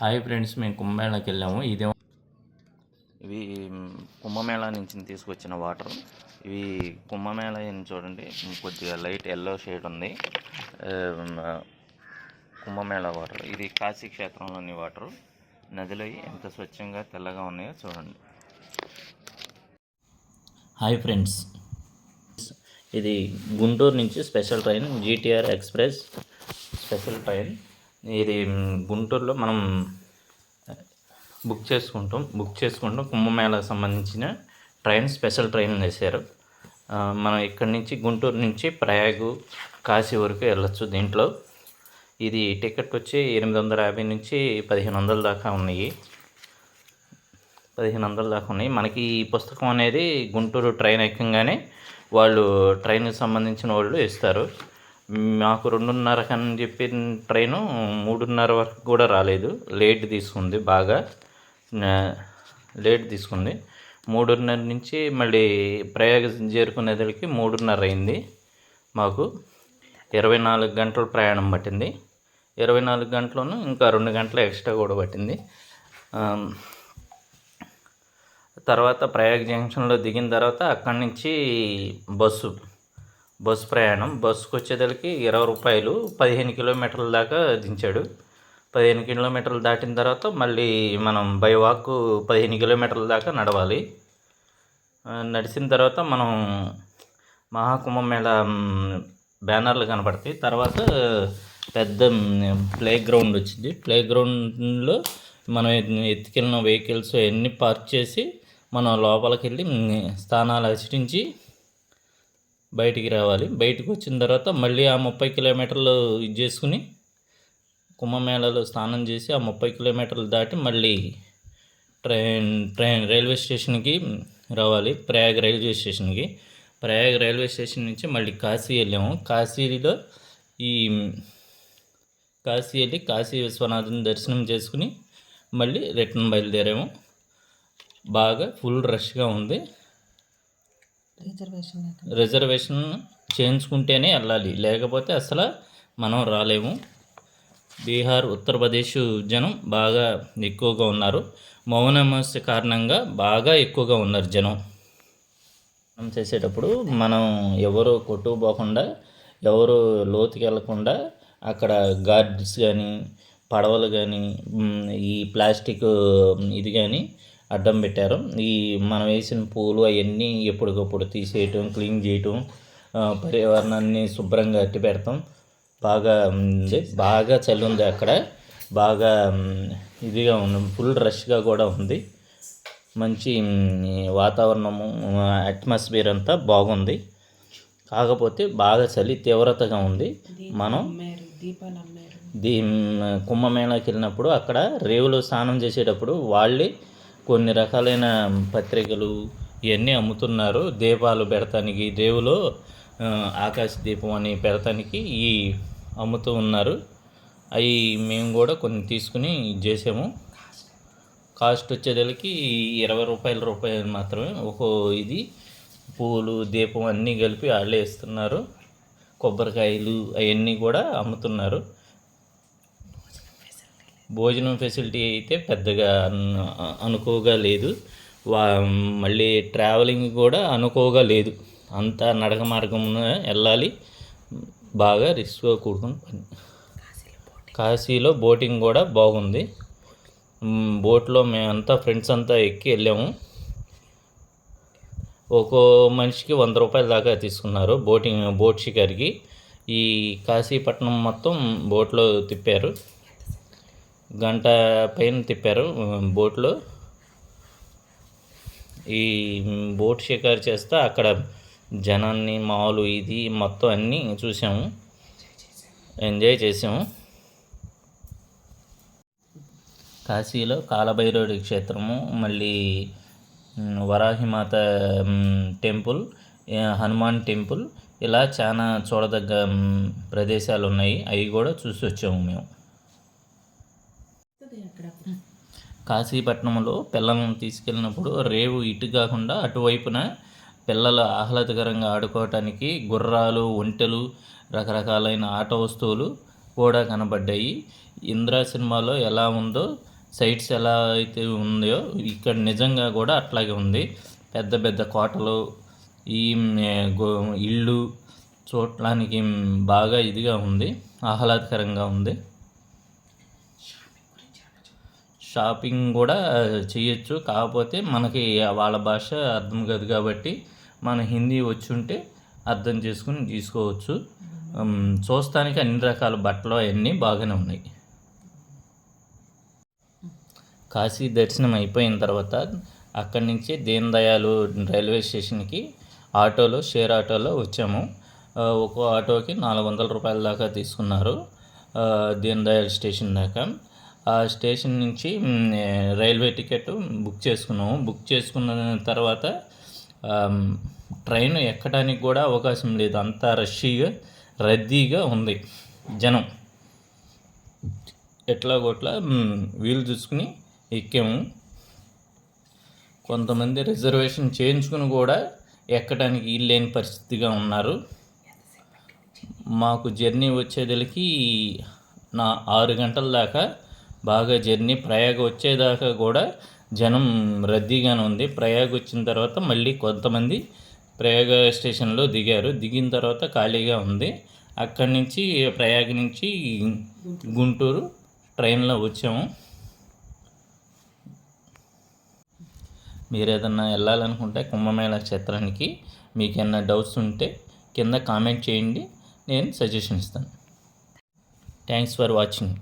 Hi friends మేము కుంభమేళాకి వెళ్ళాము. ఇదే ఇవి కుంభమేళా నుంచి తీసుకొచ్చిన వాటర్. ఇవి కుంభమేళా అని చూడండి కొద్దిగా లైట్ ఎల్లో షేడ్ ఉంది. కుంభమేళా వాటర్. ఇది కాశీ క్షేత్రంలోని వాటర్. నదిలో ఎంత స్వచ్ఛంగా తెల్లగా ఉన్నాయో చూడండి. Hi friends. ఇది గుంటూరు నుంచి special train GTR express special train. ఇది గుంటూరులో మనం బుక్ చేసుకుంటాం. బుక్ చేసుకుంటాం. కుంభమేళాకు సంబంధించిన ట్రైన్ స్పెషల్ ట్రైన్ వేశారు. మనం ఇక్కడి నుంచి గుంటూరు నుంచి ప్రయాగ్ కాశీ వరకు వెళ్ళొచ్చు దీంట్లో. ఇది టికెట్ వచ్చి ఎనిమిది వందల యాభై నుంచి పదిహేను వందల దాకా ఉన్నాయి. పదిహేను వందల దాకా ఉన్నాయి. మనకి ఈ పుస్తకం అనేది గుంటూరు ట్రైన్ ఎక్కగానే వాళ్ళు ట్రైన్కి సంబంధించిన వాళ్ళు ఇస్తారు. మాకు రెండున్నర అని చెప్పిన ట్రైను మూడున్నర వరకు కూడా రాలేదు. లేట్ తీసుకుంది బాగా. లేట్ తీసుకుంది. మూడున్నర నుంచి మళ్ళీ ప్రయాగ చేరుకునేసరికి మూడున్నర అయింది మాకు. ఇరవై నాలుగు గంటల ప్రయాణం పట్టింది. ఇరవై నాలుగు గంటలను ఇంకా రెండు గంటలు ఎక్స్ట్రా కూడా పట్టింది. తర్వాత ప్రయాగ జంక్షన్లో దిగిన తర్వాత అక్కడి నుంచి బస్సు బస్సు ప్రయాణం. బస్సుకు వచ్చేదలికి ఇరవై రూపాయలు పదిహేను కిలోమీటర్ల దాకా దించాడు. పదిహేను కిలోమీటర్లు దాటిన తర్వాత మళ్ళీ మనం బై వాక్ పదిహేను కిలోమీటర్ల దాకా నడవాలి. నడిచిన తర్వాత మనం మహాకుంభమేళ బ్యానర్లు కనపడతాయి. తర్వాత పెద్ద ప్లే గ్రౌండ్ వచ్చింది. ప్లే గ్రౌండ్లో మనం ఎత్తుకెళ్ళిన వెహికల్స్ అన్నీ పార్క్ చేసి మనం లోపలికి వెళ్ళి స్థానాలు ఆచరించి బయటికి రావాలి. బయటకు వచ్చిన తర్వాత మళ్ళీ ఆ ముప్పై కిలోమీటర్లు ఇది చేసుకుని కుంభమేళాలో స్నానం చేసి ఆ ముప్పై కిలోమీటర్లు దాటి మళ్ళీ ట్రైన్ ట్రైన్ రైల్వే స్టేషన్కి రావాలి. ప్రయాగ్ రైల్వే స్టేషన్కి. ప్రయాగ్ రైల్వే స్టేషన్ నుంచి మళ్ళీ కాశీ వెళ్ళాము. కాశీలో ఈ కాశీ వెళ్ళి కాశీ విశ్వనాథుని దర్శనం చేసుకుని మళ్ళీ రిటర్న్ బయలుదేరాము. బాగా ఫుల్ రష్గా ఉంది. రిజర్వేషన్ చేయించుకుంటేనే వెళ్ళాలి. లేకపోతే అసలు మనం రాలేము. బీహార్ ఉత్తరప్రదేశ్ జనం బాగా ఎక్కువగా ఉన్నారు. మౌనమస్య కారణంగా బాగా ఎక్కువగా ఉన్నారు జనం. మనం చేసేటప్పుడు మనం ఎవరు కొట్టుకుపోకుండా ఎవరు లోతుకి వెళ్ళకుండా అక్కడ గార్డ్స్ కానీ పడవలు కానీ ఈ ప్లాస్టిక్ ఇది కానీ అడ్డం పెట్టారు. ఈ మనం వేసిన పూలు అవన్నీ ఎప్పటికప్పుడు తీసేయటం క్లీన్ చేయటం పర్యావరణాన్ని శుభ్రంగా అట్టి పెడతాం. బాగా ఉంది బాగా చలి ఉంది అక్కడ. బాగా ఇదిగా ఉంది. ఫుల్ రష్గా కూడా ఉంది. మంచి వాతావరణము అట్మాస్ఫియర్ అంతా బాగుంది. కాకపోతే బాగా చలి తీవ్రతగా ఉంది. మనం దీ కుంభమేళాకి వెళ్ళినప్పుడు అక్కడ రేవులో స్నానం చేసేటప్పుడు వాళ్ళే కొన్ని రకాలైన పత్రికలు ఇవన్నీ అమ్ముతున్నారు. దీపాలు పెడతానికి దేవులో ఆకాశ దీపం అని పెడతానికి ఈ అమ్ముతూ ఉన్నారు. అవి మేము కూడా కొన్ని తీసుకుని చేసాము. కాస్ట్ వచ్చేదలకి ఇరవై రూపాయల రూపాయలు మాత్రమే. ఒక ఇది పూలు దీపం అన్నీ కలిపి వాళ్ళే ఇస్తున్నారు. కొబ్బరికాయలు అవన్నీ కూడా అమ్ముతున్నారు. భోజనం ఫెసిలిటీ అయితే పెద్దగా అనుకోగా లేదు. వా మళ్ళీ ట్రావెలింగ్ కూడా అనుకోగా లేదు. అంతా నడక మార్గమున వెళ్ళాలి. బాగా రిస్క్గా కూడుకుని పని. కాశీలో బోటింగ్ కూడా బాగుంది. బోట్లో మేమంతా ఫ్రెండ్స్ అంతా ఎక్కి వెళ్ళాము. ఒక్కో మనిషికి వంద రూపాయల దాకా తీసుకున్నారు బోటింగ్ బోట్ షికార్కి. ఈ కాశీపట్నం మొత్తం బోట్లో తిప్పారు. గంట పైన తిప్పారు బోట్లో. ఈ బోట్ షికారు చేస్తే అక్కడ జనాన్ని మాలు ఇది మొత్తం అన్నీ చూసాము. ఎంజాయ్ చేసాము. కాశీలో కాలభైరవుడి క్షేత్రము మళ్ళీ వరాహిమాత టెంపుల్ హనుమాన్ టెంపుల్ ఇలా చాలా చూడదగ్గ ప్రదేశాలు ఉన్నాయి. అవి కూడా చూసి వచ్చాము మేము. కాశీపట్నంలో పిల్లలను తీసుకెళ్ళినప్పుడు రేవు ఇటు కాకుండా అటువైపున పిల్లలు ఆహ్లాదకరంగా ఆడుకోవటానికి గుర్రాలు ఒంటెలు రకరకాలైన ఆట వస్తువులు కూడా కనబడ్డాయి. ఇంద్ర సినిమాలో ఎలా ఉందో సైట్స్ ఎలా అయితే ఉందో ఇక్కడ నిజంగా కూడా అట్లాగే ఉంది. పెద్ద పెద్ద కోటలు ఈ గో- ఇళ్ళు చూడటానికి బాగా ఇదిగా ఉంది ఆహ్లాదకరంగా ఉంది. షాపింగ్ కూడా చేయొచ్చు. కాకపోతే మనకి వాళ్ళ భాష అర్థం కాదు కాబట్టి మన హిందీ వచ్చుంటే అర్థం చేసుకుని తీసుకోవచ్చు. చూస్తానికి అన్ని రకాల బట్టలు అవన్నీ బాగానే ఉన్నాయి. కాశీ దర్శనం అయిపోయిన తర్వాత అక్కడి నుంచి దీన్ దయాలు రైల్వే స్టేషన్కి ఆటోలో షేర్ ఆటోలో వచ్చాము. ఒక్కో ఆటోకి నాలుగు వందల రూపాయల దాకా తీసుకున్నారు. దీన్ దయాల్ స్టేషన్ దాకా. ఆ స్టేషన్ నుంచి రైల్వే టికెట్ బుక్ చేసుకున్నాము. బుక్ చేసుకున్న తర్వాత ట్రైన్ ఎక్కడానికి కూడా అవకాశం లేదు. అంత రష్గా రద్దీగా ఉంది జనం. ఎట్లాగోట్లా వీలు చూసుకుని ఎక్కాము. కొంతమంది రిజర్వేషన్ చేయించుకుని కూడా ఎక్కడానికి వీలు లేని పరిస్థితిగా ఉన్నారు. మాకు జర్నీ వచ్చేదలికి నా ఆరు గంటల దాకా బాగా జర్నీ ప్రయాగ వచ్చేదాకా కూడా జనం రద్దీగానే ఉంది. ప్రయాగ వచ్చిన తర్వాత మళ్ళీ కొంతమంది ప్రయాగ స్టేషన్లో దిగారు. దిగిన తర్వాత ఖాళీగా ఉంది. అక్కడి నుంచి ప్రయాగ నుంచి గుంటూరు ట్రైన్లో వచ్చాము. మీరు ఏదన్నా వెళ్ళాలనుకుంటే కుంభమేళా క్షేత్రానికి మీకు ఏమైనా డౌట్స్ ఉంటే కింద కామెంట్ చేయండి. నేను సజెషన్ ఇస్తాను. Thanks for watching.